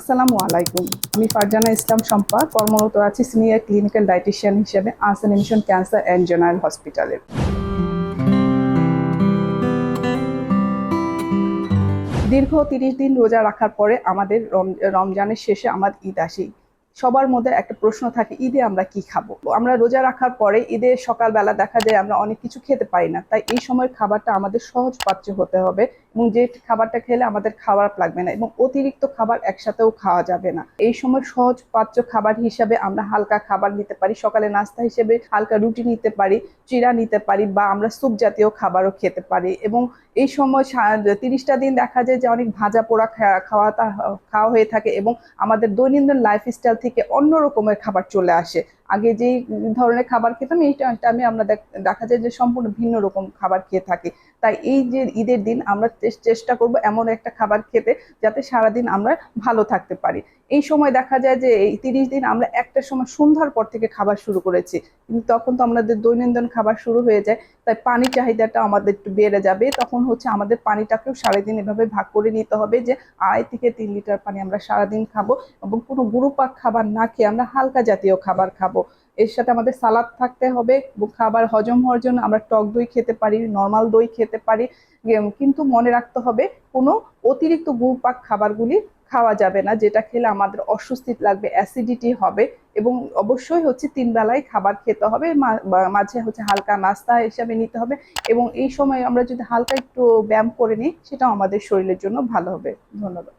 আসসালামু আলাইকুম। আমি ফারজানা ইসলাম শম্পা, কর্মরত আছি সিনিয়র ক্লিনিক্যাল ডায়েটিশিয়ান হিসেবে Ahsan mission cancer and general হসপিটালে। দীর্ঘ তিরিশ দিন রোজা রাখার পরে আমাদের রমজানের শেষে আমার ঈদ আসে। সবার মধ্যে একটা প্রশ্ন থাকে, ঈদে আমরা কি খাব? আমরা রোজা রাখার পরে ঈদের সকালবেলা দেখা যায় আমরা অনেক কিছু খেতে পারি না। তাই এই সময়ের খাবারটা আমাদের সহজ পাচ্য হতে হবে। এবং যে খাবারটা খেলে আমাদের খাবার লাগবে না এবং অতিরিক্ত খাবার একসাথেও খাওয়া যাবে না। এই সময় সহজ পাচ্য খাবার হিসাবে আমরা হালকা খাবার নিতে পারি, সকালে নাস্তা হিসেবে হালকা রুটি নিতে পারি চিরা নিতে পারি বা আমরা স্যুপ জাতীয় খাবারও খেতে পারি এবং এই সময় তিরিশটা দিন দেখা যায় যে অনেক ভাজা পোড়া খাওয়া খাওয়া হয়ে থাকে এবং আমাদের দৈনন্দিন লাইফস্টাইল থেকে অন্য রকমের খাবার চলে আসে। আগে যেই ধরনের খাবার খেতাম, এই টাইমে আমরা দেখা যায় যে সম্পূর্ণ ভিন্ন রকম খাবার খেয়ে থাকি। তাই এই যে ঈদের দিন আমরা চেষ্টা করব এমন একটা খাবার খেতে যাতে সারাদিন আমরা ভালো থাকতে পারি। এই সময় দেখা যায় যে এই তিরিশ দিন আমরা একটা সময় সন্ধ্যার পর থেকে খাবার শুরু করেছি। কিন্তু তখন তো আমাদের দৈনন্দিন খাবার শুরু হয়ে যায়, তাই পানি চাহিদাটা আমাদের একটু বেড়ে যাবে। তখন হচ্ছে আমাদের পানিটাকেও সারাদিন এভাবে ভাগ করে নিতে হবে যে আড়াই থেকে তিন লিটার পানি আমরা সারাদিন খাব এবং কোনো গুরুপাক খাবার না খেয়ে আমরা হালকা জাতীয় খাবার খাব। এর সাথে আমাদের সালাদ থাকতে হবে খাবার হজম হওয়ার জন্য আমরা টক দই খেতে পারি, নর্মাল দই খেতে পারি। কিন্তু মনে রাখতে হবে কোনো অতিরিক্ত গুপাক খাবারগুলি খাওয়া যাবে না, যেটা খেলে আমাদের অস্বস্তি লাগবে অ্যাসিডিটি হবে এবং অবশ্যই হচ্ছে তিন বেলায় খাবার খেতে হবে মাঝে হচ্ছে হালকা নাস্তা হিসাবে নিতে হবে এবং এই সময় আমরা যদি হালকা একটু ব্যায়াম করে নিই, সেটাও আমাদের শরীরের জন্য ভালো হবে। ধন্যবাদ।